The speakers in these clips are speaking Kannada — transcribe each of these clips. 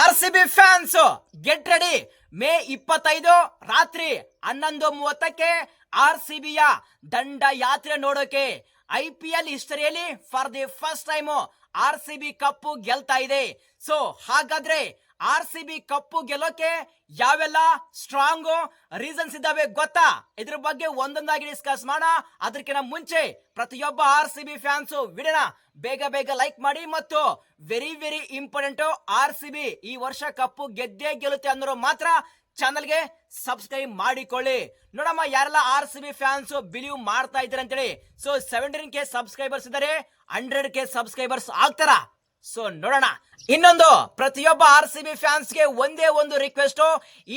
R C B fans, get ready. May ಇಪ್ಪತ್ತೈದು ರಾತ್ರಿ ಹನ್ನೊಂದು ಮೂವತ್ತಕ್ಕೆ ಆರ್ ಸಿ ಬಿಯ ದಂಡ ಯಾತ್ರೆ ನೋಡೋಕೆ. I P L ಹಿಸ್ಟರಿಯಲ್ಲಿ for the first time R C B cup ಗೆಲ್ತಾ ಇದೆ. ಸೊ ಹಾಗಾದ್ರೆ ಆರ್ ಸಿ ಬಿ ಕಪ್ಪು ಗೆಲ್ಲೋಕೆ ಯಾವೆಲ್ಲ ಸ್ಟ್ರಾಂಗ್ ರೀಸನ್ಸ್ ಇದ್ದಾವೆ ಗೊತ್ತಾ? ಇದ್ರ ಬಗ್ಗೆ ಒಂದೊಂದಾಗಿ ಡಿಸ್ಕಸ್ ಮಾಡೋಣ. ಅದಕ್ಕಿಂತ ಮುಂಚೆ ಪ್ರತಿಯೊಬ್ಬ ಆರ್ ಸಿ ಬಿ ಫ್ಯಾನ್ಸ್ ವಿಡಿಯೋನ ಬೇಗ ಬೇಗ ಲೈಕ್ ಮಾಡಿ ಮತ್ತು very very important R C B ಈ ವರ್ಷ ಕಪ್ಪು ಗೆದ್ದೇ ಗೆಲ್ಲುತ್ತೆ ಅನ್ನೋರು ಮಾತ್ರ ಚಾನಲ್ಗೆ ಸಬ್ಸ್ಕ್ರೈಬ್ ಮಾಡಿಕೊಳ್ಳಿ. ನೋಡಮ್ಮ, ಯಾರೆಲ್ಲ R C B fans believe ಮಾಡ್ತಾ ಇದ್ದಾರೆ ಅಂತೇಳಿ ಸೊ ಸೆವೆಂಟೀನ್ ಕೆ ಸಬ್ಸ್ಕ್ರೈಬರ್ಸ್ ಇದ್ದಾರೆ. ಹಂಡ್ರೆಡ್ ಕೆ ಸಬ್ಸ್ಕ್ರೈಬರ್ಸ್ ಆಗ್ತಾರಾ? ಸೊ ನೋಡೋಣ. ಇನ್ನೊಂದು, ಪ್ರತಿಯೊಬ್ಬ ಆರ್ ಸಿ ಬಿ ಫ್ಯಾನ್ಸ್ಗೆ ಒಂದೇ ಒಂದು ರಿಕ್ವೆಸ್ಟ್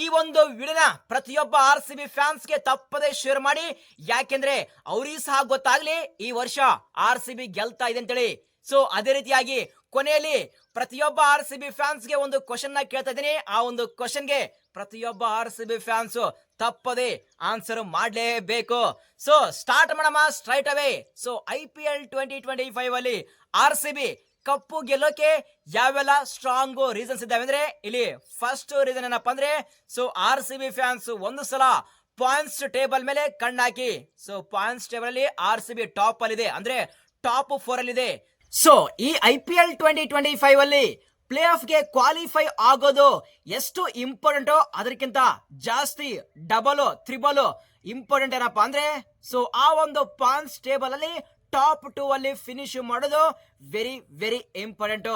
ಈ ಒಂದು ವಿಡಿಯೋನ ಪ್ರತಿಯೊಬ್ಬ ಆರ್ ಸಿ ಬಿ ಫ್ಯಾನ್ಸ್ಗೆ ತಪ್ಪದೇ ಶೇರ್ ಮಾಡಿ. ಯಾಕೆಂದ್ರೆ, ಅವ್ರಿಗೆ ಸಹ ಗೊತ್ತಾಗ್ಲಿ, ಈ ವರ್ಷ ಆರ್ ಸಿ ಬಿ ಗೆಲ್ತಾ ಇದೆ ಅಂತೇಳಿ. ಸೊ ಅದೇ ರೀತಿಯಾಗಿ ಕೊನೆಯಲ್ಲಿ ಪ್ರತಿಯೊಬ್ಬ ಆರ್ ಸಿ ಬಿ ಫ್ಯಾನ್ಸ್ಗೆ ಒಂದು ಕ್ವಶನ್ನ ಕೇಳ್ತಾ ಇದ್ದೀನಿ. ಆ ಒಂದು ಕ್ವಶನ್ಗೆ ಪ್ರತಿಯೊಬ್ಬ ಆರ್ ಸಿ ಬಿ ಫ್ಯಾನ್ಸ್ ತಪ್ಪದೆ ಆನ್ಸರ್ ಮಾಡಲೇಬೇಕು. ಸೊ ಸ್ಟಾರ್ಟ್ ಮಾಡಮ್ಮ straight away so I P L twenty twenty five ಅಲ್ಲಿ ಆರ್ ಸಿ ಬಿ ಕಪ್ಪು ಗೆಲ್ಲೋಕೆ ಯಾವೆಲ್ಲ ಸ್ಟ್ರಾಂಗ್ ರೀಸನ್ಸ್ ಇದ್ದಾವೆ ಅಂದ್ರೆ ಇಲ್ಲಿ ಫಸ್ಟ್ ರೀಸನ್ ಏನಪ್ಪಾ ಅಂದ್ರೆ so R C B fans ಒಂದು ಸಲ ಪಾಯಿಂಟ್ಸ್ ಟೇಬಲ್ ಮೇಲೆ ಕಣ್ಣಾಕಿ ಸೊ ಪಾಯಿಂಟ್ಸ್ ಟೇಬಲ್ ಅಲ್ಲಿ ಆರ್ ಸಿ ಬಿ ಟಾಪ್ ಅಲ್ಲಿ ಇದೆ ಅಂದ್ರೆ ಟಾಪ್ ಫೋರ್ ಅಲ್ಲಿ ಇದೆ ಸೊ ಈ I P L twenty twenty five ಅಲ್ಲಿ ಪ್ಲೇ ಆಫ್ಗೆ ಕ್ವಾಲಿಫೈ ಆಗೋದು ಎಷ್ಟು ಇಂಪಾರ್ಟೆಂಟ್ ಅದಕ್ಕಿಂತ ಜಾಸ್ತಿ ಡಬಲ್ ತ್ರಿಬಲ್ ಇಂಪಾರ್ಟೆಂಟ್ ಏನಪ್ಪಾ ಅಂದ್ರೆ ಸೊ ಆ ಒಂದು ಪಾಯಿಂಟ್ಸ್ ಟೇಬಲ್ ಅಲ್ಲಿ ಟಾಪ್ ಟೂ ಅಲ್ಲಿ ಫಿನಿಶ್ ಮಾಡೋದು ವೆರಿ ವೆರಿ ಇಂಪಾರ್ಟೆಂಟ್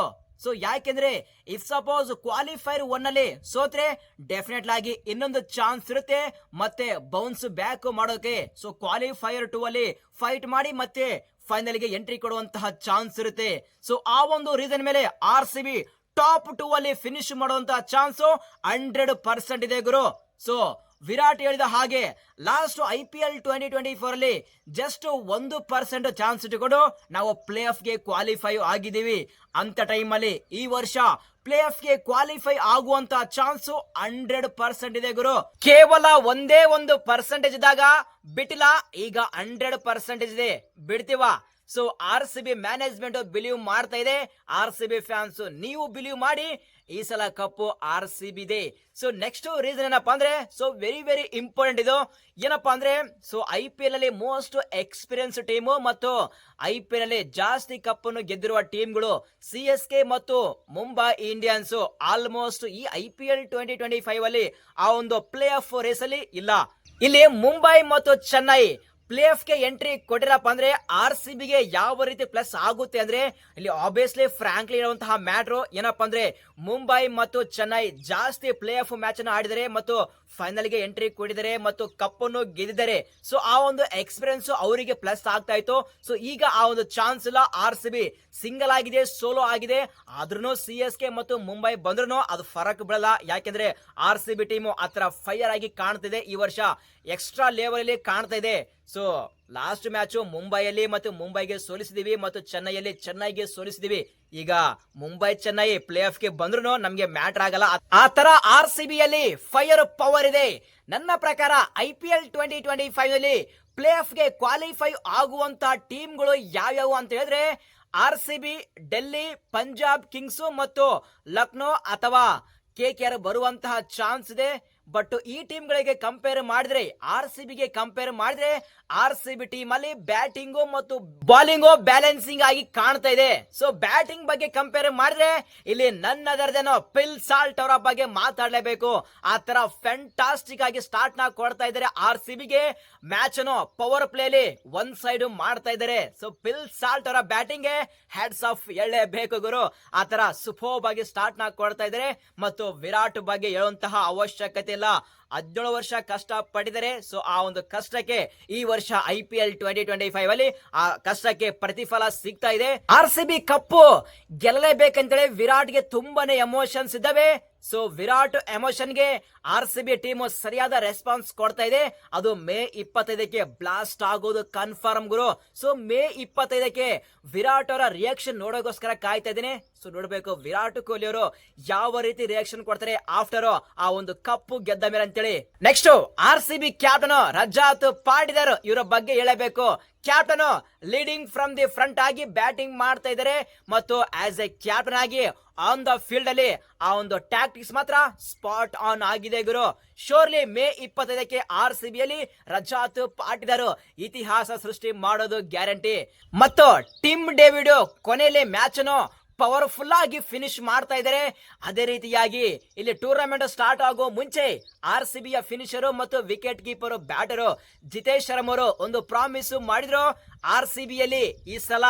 ಸೊ ಯಾಕೆಂದ್ರೆ ಇಫ್ ಸಪೋಸ್ ಕ್ವಾಲಿಫೈರ್ ಒನ್ ಅಲ್ಲಿ ಸೋತ್ರೆ ಡೆಫಿನೆಟ್ ಆಗಿ ಇನ್ನೊಂದು ಚಾನ್ಸ್ ಇರುತ್ತೆ, ಮತ್ತೆ ಬೌನ್ಸ್ ಬ್ಯಾಕ್ ಮಾಡೋಕೆ. ಸೊ ಕ್ವಾಲಿಫೈರ್ ಟೂ ಅಲ್ಲಿ ಫೈಟ್ ಮಾಡಿ ಮತ್ತೆ ಫೈನಲ್ಗೆ ಎಂಟ್ರಿ ಕೊಡುವಂತಹ ಚಾನ್ಸ್ ಇರುತ್ತೆ. ಸೊ ಆ ಒಂದು ರೀಸನ್ ಮೇಲೆ R C B top two ಅಲ್ಲಿ ಫಿನಿಶ್ ಮಾಡುವಂತಹ ಚಾನ್ಸ್ ಹಂಡ್ರೆಡ್ ಪರ್ಸೆಂಟ್ ಇದೆ ಗುರು. ಸೊ ವಿರಾಟ್ ಹೇಳಿದ ಹಾಗೆ last I P L twenty twenty four ಅಲ್ಲಿ ಜಸ್ಟ್ ಒಂದು ಪರ್ಸೆಂಟ್ ಚಾನ್ಸ್ ಇಟ್ಟುಕೊಂಡು ನಾವು ಪ್ಲೇ ಆಫ್ಗೆ ಕ್ವಾಲಿಫೈ ಆಗಿದ್ದೀವಿ. ಅಂತ ಟೈಮ್ ಅಲ್ಲಿ ಈ ವರ್ಷ ಪ್ಲೇ ಆಫ್ಗೆ ಕ್ವಾಲಿಫೈ ಆಗುವಂತ ಚಾನ್ಸ್ ಹಂಡ್ರೆಡ್ ಪರ್ಸೆಂಟ್ ಇದೆ ಗುರು. ಕೇವಲ ಒಂದೇ ಒಂದು ಪರ್ಸೆಂಟೇಜ್ ಇದ್ದಾಗ ಬಿಟ್ಟಿಲ್ಲ, ಈಗ ಹಂಡ್ರೆಡ್ ಪರ್ಸೆಂಟೇಜ್ ಇದೆ. ಬಿಡ್ತೀವ? So R C B management believe ಮಾಡ್ತಾ ಇದೆ. ಆರ್ ಸಿ ಬಿ ಫ್ಯಾನ್ಸ್ ನೀವು ಬಿಲೀವ್ ಮಾಡಿ ಈ ಸಲ ಕಪ್ಪು ಆರ್ ಸಿ ಬಿ ಇದೆ. ಸೊ ನೆಕ್ಸ್ಟ್ ರೀಸನ್ ಏನಪ್ಪಾ ಅಂದ್ರೆ ಸೊ ವೆರಿ ವೆರಿ ಇಂಪಾರ್ಟೆಂಟ್ ಇದು. ಏನಪ್ಪಾ ಅಂದ್ರೆ ಸೊ ಐ ಪಿ ಎಲ್ ಅಲ್ಲಿ ಮೋಸ್ಟ್ ಎಕ್ಸ್ಪೀರಿಯನ್ಸ್ ಟೀಮು ಮತ್ತು ಐ ಪಿ ಎಲ್ ಅಲ್ಲಿ ಜಾಸ್ತಿ ಕಪ್ಪನ್ನು ಗೆದ್ದಿರುವ ಟೀಮ್ಗಳು ಸಿ ಎಸ್ ಕೆ ಮತ್ತು ಮುಂಬೈ ಇಂಡಿಯನ್ಸ್ ಆಲ್ಮೋಸ್ಟ್ ಈ I P L twenty twenty five ಅಲ್ಲಿ ಆ ಒಂದು ಪ್ಲೇ ಆಫ್ ರೇಸ್ ಅಲ್ಲಿ ಇಲ್ಲ. ಇಲ್ಲಿ ಮುಂಬೈ ಮತ್ತು ಚೆನ್ನೈ ಪ್ಲೇ ಆಫ್ಗೆ ಎಂಟ್ರಿ ಕೊಟ್ಟಿರಪ್ಪ ಅಂದ್ರೆ ಆರ್ ಸಿ ಬಿಗೆ ಯಾವ ರೀತಿ ಪ್ಲಸ್ ಆಗುತ್ತೆ ಅಂದ್ರೆ ಇಲ್ಲಿ ಆಬ್ವಿಯಸ್ಲಿ ಫ್ರಾಂಕ್ಲಿ ಇರುವಂತಹ ಮ್ಯಾಟ್ರು ಏನಪ್ಪಾ ಅಂದ್ರೆ ಮುಂಬೈ ಮತ್ತು ಚೆನ್ನೈ ಜಾಸ್ತಿ ಪ್ಲೇ ಆಫ್ ಮ್ಯಾಚ್ ಅನ್ನು ಆಡಿದರೆ ಮತ್ತು ಫೈನಲ್ಗೆ ಎಂಟ್ರಿ ಕೊಡಿದರೆ ಮತ್ತು ಕಪ್ ಅನ್ನು ಗೆದ್ದಿದ್ದಾರೆ. ಸೊ ಆ ಒಂದು ಎಕ್ಸ್ಪೀರಿಯನ್ಸ್ ಅವರಿಗೆ ಪ್ಲಸ್ ಆಗ್ತಾ ಇತ್ತು. ಸೊ ಈಗ ಆ ಒಂದು ಚಾನ್ಸ್ ಇಲ್ಲ. ಆರ್ ಸಿ ಬಿ ಸಿಂಗಲ್ ಆಗಿದೆ ಸೋಲೋ ಆಗಿದೆ. ಆದ್ರೂ ಸಿ ಎಸ್ ಕೆ ಮತ್ತು ಮುಂಬೈ ಬಂದ್ರು ಅದು ಫರಕ್ ಬೀಳಲ್ಲ ಯಾಕೆಂದ್ರೆ ಆರ್ ಸಿ ಬಿ ಟೀಮು ಆತರ ಫೈರ್ ಆಗಿ ಕಾಣ್ತಿದೆ. ಈ ವರ್ಷ ಎಕ್ಸ್ಟ್ರಾ ಲೆವೆಲ್ ಅಲ್ಲಿ ಕಾಣ್ತಾ ಇದೆ. ಸೊ ಲಾಸ್ಟ್ ಮ್ಯಾಚ್ ಮುಂಬೈಯಲ್ಲಿ ಮತ್ತು ಮುಂಬೈಗೆ ಸೋಲಿಸಿದೀವಿ ಮತ್ತು ಚೆನ್ನೈಯಲ್ಲಿ ಚೆನ್ನೈಗೆ ಸೋಲಿಸಿದೀವಿ. ಈಗ ಮುಂಬೈ ಚೆನ್ನೈ ಪ್ಲೇ ಆಫ್ಗೆ ಬಂದ್ರು ನಮ್ಗೆ ಮ್ಯಾಟರ್ ಆಗಲ್ಲ. ಆ ತರ ಆರ್ ಸಿ ಬಿಯಲ್ಲಿ ಫೈರ್ ಪವರ್ ಇದೆ. ನನ್ನ ಪ್ರಕಾರ I P L twenty twenty five play ಆಫ್ಗೆ qualify ಆಗುವಂತ ಟೀಮ್ಗಳು ಯಾವ್ಯಾವು ಅಂತ ಹೇಳಿದ್ರೆ R C B Delhi Punjab kings ಮತ್ತು ಲಕ್ನೋ ಅಥವಾ ಕೆ ಕೆ ಆರ್ ಬರುವಂತಹ ಚಾನ್ಸ್ ಇದೆ. ಬಟ್ ಈ ಟೀಮ್ ಗಳಿಗೆ ಕಂಪೇರ್ ಮಾಡಿದ್ರೆ ಆರ್ ಸಿ ಬಿಗೆ ಕಂಪೇರ್ ಮಾಡಿದ್ರೆ ಆರ್ ಸಿ ಬಿ ಟೀಮ್ ಅಲ್ಲಿ ಬ್ಯಾಟಿಂಗು ಮತ್ತು ಬಾಲಿಂಗು ಬ್ಯಾಲೆನ್ಸಿಂಗ್ ಆಗಿ ಕಾಣ್ತಾ ಇದೆ. ಸೊ ಬ್ಯಾಟಿಂಗ್ ಬಗ್ಗೆ ಕಂಪೇರ್ ಮಾಡಿದ್ರೆ, ಇಲ್ಲಿ ನನ್ನ ಅದರದೇನೋ ಪಿಲ್ ಸಾಲ್ಟ್ ಅವರ ಬಗ್ಗೆ ಮಾತಾಡಲೇಬೇಕು. ಆ ತರ ಫ್ಯಾಂಟಾಸ್ಟಿಕ್ ಆಗಿ ಸ್ಟಾರ್ಟ್ನ ಕೊಡ್ತಾ ಇದ್ದಾರೆ ಆರ್ ಸಿ ಬಿಗೆ ಮ್ಯಾಚ್ ಅನ್ನು ಪವರ್ ಪ್ಲೇ ಅಲ್ಲಿ ಒಂದ್ ಸೈಡ್ ಮಾಡ್ತಾ ಇದ್ದಾರೆ. ಸೊ ಪಿಲ್ ಸಾಲ್ಟ್ ಅವರ ಬ್ಯಾಟಿಂಗ್ ಹ್ಯಾಡ್ಸ್ ಆಫ್ ಎಳ್ಳೇಬೇಕು ಗುರು. ಆ ತರ ಸುಫೋಬ್ ಆಗಿ ಸ್ಟಾರ್ಟ್ನ ಕೊಡ್ತಾ ಇದ್ದಾರೆ. ಮತ್ತು ವಿರಾಟ್ ಬಗ್ಗೆ ಹೇಳುವಂತಹ ಅವಶ್ಯಕತೆ ಇಲ್ಲ ಹದಿನೇಳು ವರ್ಷ ಕಷ್ಟ ಪಡಿದರೆ ಸೊ ಆ ಒಂದು ಕಷ್ಟಕ್ಕೆ ಈ ವರ್ಷ I P L twenty twenty five ಅಲ್ಲಿ ಆ ಕಷ್ಟಕ್ಕೆ ಪ್ರತಿಫಲ ಸಿಗ್ತಾ ಇದೆ. ಆರ್ ಸಿ ಬಿ ಕಪ್ಪು ಗೆಲ್ಲಲೇಬೇಕಂತೇಳಿ ವಿರಾಟ್ಗೆ ತುಂಬಾನೇ ಎಮೋಷನ್ಸ್ ಇದ್ದಾವೆ. ಸೊ ವಿರಾಟ್ ಎಮೋಷನ್ಗೆ ಆರ್ ಸಿ ಬಿ ಟೀಮ್ ಸರಿಯಾದ ರೆಸ್ಪಾನ್ಸ್ ಕೊಡ್ತಾ ಇದೆ. ಅದು ಮೇ ಇಪ್ಪತ್ತೈದಕ್ಕೆ ಬ್ಲಾಸ್ಟ್ ಆಗೋದು ಕನ್ಫರ್ಮ್ ಗುರು. ಸೊ ಮೇ ಇಪ್ಪತ್ತೈದಕ್ಕೆ ವಿರಾಟ್ ಅವರ ರಿಯಾಕ್ಷನ್ ನೋಡೋಕ್ಕೋಸ್ಕರ ಕಾಯ್ತಾ ಇದ್ದೀನಿ. ಸೊ ನೋಡ್ಬೇಕು ವಿರಾಟ್ ಕೊಹ್ಲಿ ಅವರು ಯಾವ ರೀತಿ ರಿಯಾಕ್ಷನ್ ಕೊಡ್ತಾರೆ ಆಫ್ಟರ್ ಆ ಒಂದು ಕಪ್ಪು ಗೆದ್ದ ಮೇಲೆ ಅಂತೇಳಿ. Next R C B captain Rajat Patidar ಇವರ ಬಗ್ಗೆ ಹೇಳಬೇಕು. Captain leading from the front ಆಗಿ ಬ್ಯಾಟಿಂಗ್ ಮಾಡ್ತಾ ಇದ್ದಾರೆ. ಮತ್ತು ಆಸ್ ಎ ಕ್ಯಾಪ್ಟನ್ ಆಗಿ ಆನ್ ದ ಫೀಲ್ಡ್ ಅಲ್ಲಿ ಆ ಒಂದು ಟ್ಯಾಕ್ಟಿಕ್ಸ್ ಮಾತ್ರ ಸ್ಪಾಟ್ ಆನ್ ಆಗಿದೆ ಗುರು. ಶೋರ್ಲಿ ಮೇ ಇಪ್ಪತ್ತೈದಕ್ಕೆ ಆರ್ ಸಿ ಬಿಯಲ್ಲಿ ರಜಾತ್ ಪಾಟಿದಾರು. ಇತಿಹಾಸ ಸೃಷ್ಟಿ ಮಾಡೋದು ಗ್ಯಾರಂಟಿ ಮತ್ತು ಟಿಮ್ ಡೇವಿಡ್ ಕೊನೆಯಲ್ಲಿ ಮ್ಯಾಚ್ ಅನ್ನು ಪವರ್ಫುಲ್ ಆಗಿ ಫಿನಿಶ್ ಮಾಡ್ತಾ ಇದ್ದಾರೆ ಅದೇ ರೀತಿಯಾಗಿ ಇಲ್ಲಿ ಟೂರ್ನಮೆಂಟ್ ಸ್ಟಾರ್ಟ್ ಆಗೋ ಮುಂಚೆ ಆರ್ ಸಿ ಬಿಯ ಫಿನಿಷರು ಮತ್ತು wicket keeper batter Jitesh Sharma ಅವರು ಒಂದು ಪ್ರಾಮಿಸ್ ಮಾಡಿದ್ರು. ಆರ್ ಸಿ ಬಿಯಲ್ಲಿ ಈ ಸಲ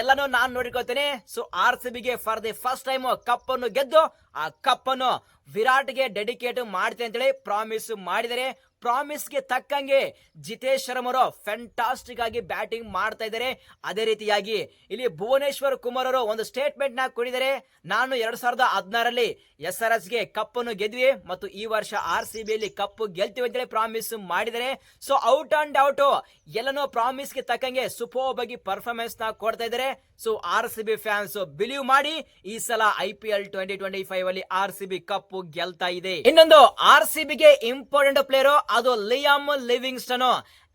ಎಲ್ಲನೂ ನಾನು ನೋಡಿಕೊಳ್ತೇನೆ. ಸೊ ಆರ್ ಸಿ ಬಿಗೆ for the first time cup ಅನ್ನು ಗೆದ್ದು, ಆ ಕಪ್ ಅನ್ನು ವಿರಾಟ್ಗೆ ಡೆಡಿಕೇಟ್ ಮಾಡ್ತೇನೆ ಅಂತೇಳಿ ಪ್ರಾಮಿಸ್ ಮಾಡಿದರೆ ಪ್ರಾಮಿಸ್ಗೆ ತಕ್ಕಂಗೆ ಜಿತೇಶ್ ಶರ್ಮ ಅವರು ಫ್ಯಾಂಟಾಸ್ಟಿಕ್ ಆಗಿ ಬ್ಯಾಟಿಂಗ್ ಮಾಡ್ತಾ ಇದ್ದಾರೆ. ಅದೇ ರೀತಿಯಾಗಿ ಇಲ್ಲಿ ಭುವನೇಶ್ವರ್ ಕುಮಾರ್ ಅವರು ಒಂದು ಸ್ಟೇಟ್ಮೆಂಟ್ನ ಕೊಡಿದರೆ ನಾನು ಎರಡ್ ಸಾವಿರದ ಹದಿನಾರಲ್ಲಿ ಎಸ್ ಆರ್ ಎಸ್ಗೆ ಕಪ್ ಅನ್ನು ಗೆದ್ವಿ ಮತ್ತು ಈ ವರ್ಷ ಆರ್ ಸಿ ಬಿಯಲ್ಲಿ ಕಪ್ ಗೆಲ್ತೀವಿ ಅಂತೇಳಿ ಪ್ರಾಮಿಸ್ ಮಾಡಿದ್ದಾರೆ. ಸೊ ಔಟ್ ಅಂಡ್ ಔಟ್ ಎಲ್ಲನೂ ಪ್ರಾಮಿಸ್ಗೆ ತಕ್ಕಂಗೆ ಸೂಪರ್ ಆಗಿ ಪರ್ಫಾರ್ಮೆನ್ಸ್ನ ಕೊಡ್ತಾ ಇದ್ದಾರೆ. So R C B fans believe ಮಾಡಿ ಈ ಸಲ I P L twenty twenty five ಅಲ್ಲಿ ಆರ್ ಸಿ ಬಿ ಕಪ್ ಗೆಲ್ತಾ ಇದೆ. ಇನ್ನೊಂದು ಆರ್ ಸಿ ಬಿಗೆ ಇಂಪಾರ್ಟೆಂಟ್ ಪ್ಲೇಯರ್ ಅದು ಲಿಯಾಮ್ ಲಿವಿಂಗ್ಸ್ಟನ್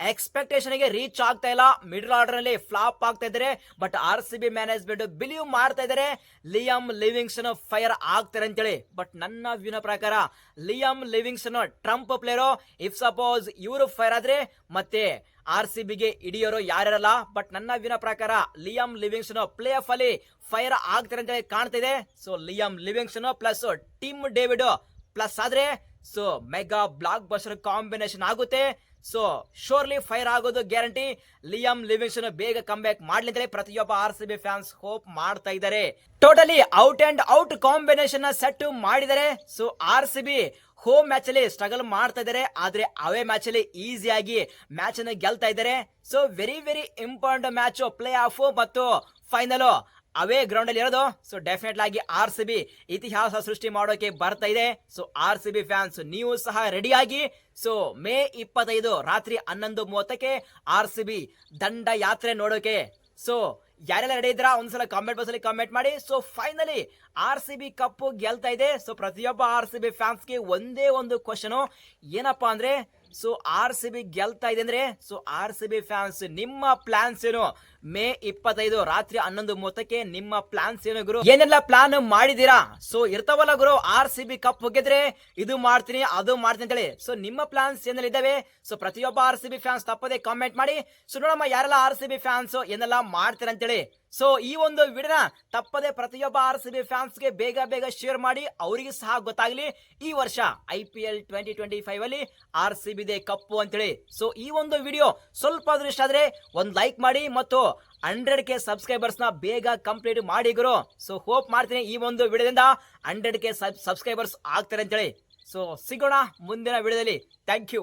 ಎಕ್ಸ್ಪೆಕ್ಟೇಷನ್ಗೆ ರೀಚ್ ಆಗ್ತಾ ಇಲ್ಲ. ಮಿಡಲ್ ಆರ್ಡರ್ನಲ್ಲಿ ಫ್ಲಾಪ್ ಆಗ್ತಾ ಇದ್ರೆ but R C B management believe ಮಾಡ್ತಾ ಇದ್ದಾರೆ ಲಿಯಮ್ ಲಿವಿಂಗ್ಸನ್ ಫೈರ್ ಆಗ್ತಾರೆ ಅಂತೇಳಿ. ಬಟ್ ನನ್ನ ವ್ಯೂನ ಪ್ರಕಾರ Liam Livingstone trump player if suppose ಇವರು ಫೈರ್ ಆದ್ರೆ, ಮತ್ತೆ ಆರ್ ಸಿ ಬಿಗೆ ಹಿಡಿಯೋರು ಯಾರಿರಲ್ಲ ಬಟ್ ನನ್ನ ವಿನ ಪ್ರಕಾರ ಲಿಯಮ್ ಲಿವಿಂಗ್ಸನ್ ಪ್ಲೇ ಆಫ್ ಅಲ್ಲಿ ಫೈರ್ ಆಗ್ತಾರೆ ಅಂತ ಹೇಳಿ ಕಾಣ್ತಿದೆ so Liam Livingstone plus Tim David plus ಆದ್ರೆ so mega blockbuster combination ಆಗುತ್ತೆ. ಸೊ ಶೋರ್ಲಿ ಫೈರ್ ಆಗೋದು ಗ್ಯಾರಂಟಿ ಲಿಯಮ್ ಲಿವಿಂಗ್ಸ್ಟನ್ ಬೇಗ ಕಮ್ ಬ್ಯಾಕ್ ಮಾಡ್ಲಿದ್ರೆ ಪ್ರತಿಯೊಬ್ಬ R C B fans hope ಮಾಡ್ತಾ ಇದ್ದಾರೆ. Totally out and out combination set ಮಾಡಿದರೆ so R C B home match ಅಲ್ಲಿ ಸ್ಟ್ರಗಲ್ ಮಾಡ್ತಾ ಇದ್ದಾರೆ. ಆದ್ರೆ ಅವೇ ಮ್ಯಾಚ್ ಅಲ್ಲಿ ಈಸಿಯಾಗಿ ಮ್ಯಾಚ್ ಅನ್ನು ಗೆಲ್ತಾ ಇದ್ದಾರೆ. So very very important match play off ಮತ್ತು ಫೈನಲ್ ಅವೇ ಗ್ರೌಂಡ್ ಅಲ್ಲಿ ಇರೋದು. ಸೊ ಡೆಫಿನೆಟ್ ಆಗಿ ಆರ್ ಸಿ ಬಿ ಇತಿಹಾಸ ಸೃಷ್ಟಿ ಮಾಡೋಕೆ ಬರ್ತಾ ಇದೆ. So R C B fans ನೀವು ಸಹ ರೆಡಿಯಾಗಿ ಸೊ ಮೇ ಇಪ್ಪತ್ತೈದು ರಾತ್ರಿ ಹನ್ನೊಂದು ಮೂವತ್ತಕ್ಕೆ ಆರ್ ಸಿ ಬಿ ದಂಡ ಯಾತ್ರೆ ನೋಡೋಕೆ. ಸೊ ಯಾರೆಲ್ಲ ರೆಡಿ ಇದ್ರ ಒಂದ್ಸಲ ಕಾಮೆಂಟ್ ಬಾಕ್ಸ್ ಅಲ್ಲಿ ಕಾಮೆಂಟ್ ಮಾಡಿ. So finally R C B cup ಗೆಲ್ತಾ ಇದೆ. ಸೊ ಪ್ರತಿಯೊಬ್ಬ ಆರ್ ಸಿ ಬಿ ಫ್ಯಾನ್ಸ್ಗೆ ಒಂದೇ ಒಂದು ಕ್ವಶನ್ ಏನಪ್ಪಾ ಅಂದ್ರೆ ಸೊ ಆರ್ ಸಿ ಬಿ ಗೆಲ್ತಾ ಇದೆ ಅಂದ್ರೆ so R C B fans ನಿಮ್ಮ ಪ್ಲಾನ್ಸ್ ಏನು? ಮೇ ಇಪ್ಪತ್ತೈದು ರಾತ್ರಿ ಹನ್ನೊಂದು ಮೂವತ್ತಕ್ಕೆ ನಿಮ್ಮ ಪ್ಲಾನ್ಸ್ ಏನು ಗುರು? ಏನೆಲ್ಲ ಪ್ಲಾನ್ ಮಾಡಿದೀರಾ ಸೊ ಇರ್ತಾವಲ್ಲ ಗುರು ಆರ್ ಸಿ ಬಿ ಕಪ್ ಹೋಗಿದ್ರೆ ಇದು ಮಾಡ್ತೀನಿ, ಅದು ಮಾಡ್ತೀನಿ ಅಂತೇಳಿ. ಸೊ ನಿಮ್ಮ ಪ್ಲಾನ್ಸ್ ಏನೆಲ್ಲ ಇದಾವೆ ಸೊ ಪ್ರತಿಯೊಬ್ಬ ಆರ್ ಸಿ ಬಿ ಫ್ಯಾನ್ಸ್ ತಪ್ಪದೆ ಕಾಮೆಂಟ್ ಮಾಡಿ. ಸೊ ನೋಡಮ್ಮ, ಯಾರೆಲ್ಲ ಆರ್ ಸಿ ಬಿ ಫ್ಯಾನ್ಸ್ ಏನೆಲ್ಲ ಮಾಡ್ತೀರ ಅಂತೇಳಿ. ಸೊ ಈ ಒಂದು ವಿಡಿಯೋನ ತಪ್ಪದೆ ಪ್ರತಿಯೊಬ್ಬ ಆರ್ ಸಿ ಬಿ ಫ್ಯಾನ್ಸ್ಗೆ ಬೇಗ ಬೇಗ ಶೇರ್ ಮಾಡಿ. ಅವರಿಗೆ ಸಹ ಗೊತ್ತಾಗ್ಲಿ. ಈ ವರ್ಷ I P L twenty twenty five ಅಲ್ಲಿ ಆರ್ ಸಿ ಬಿ ದೇ ಕಪ್ಪು ಅಂತೇಳಿ. ಸೊ ಈ ಒಂದು ವಿಡಿಯೋ ಸ್ವಲ್ಪ ಆದ್ರೂ ಇಷ್ಟ ಆದ್ರೆ ಒಂದು ಲೈಕ್ ಮಾಡಿ ಮತ್ತು ಹಂಡ್ರೆಡ್ ಕೆ ಸಬ್ಸ್ಕ್ರೈಬರ್ಸ್ನ ಬೇಗ ಕಂಪ್ಲೀಟ್ ಮಾಡಿ ಗುರು. ಸೊ ಹೋಪ್ ಮಾಡ್ತೀನಿ ಈ ಒಂದು ವಿಡಿಯೋದಿಂದ ಹಂಡ್ರೆಡ್ ಕೆ ಸಬ್ಸ್ಕ್ರೈಬರ್ಸ್ ಆಗ್ತಾರೆ ಅಂತೇಳಿ. ಸೊ ಸಿಗೋಣ ಮುಂದಿನ ವಿಡಿಯೋದಲ್ಲಿ. Thank you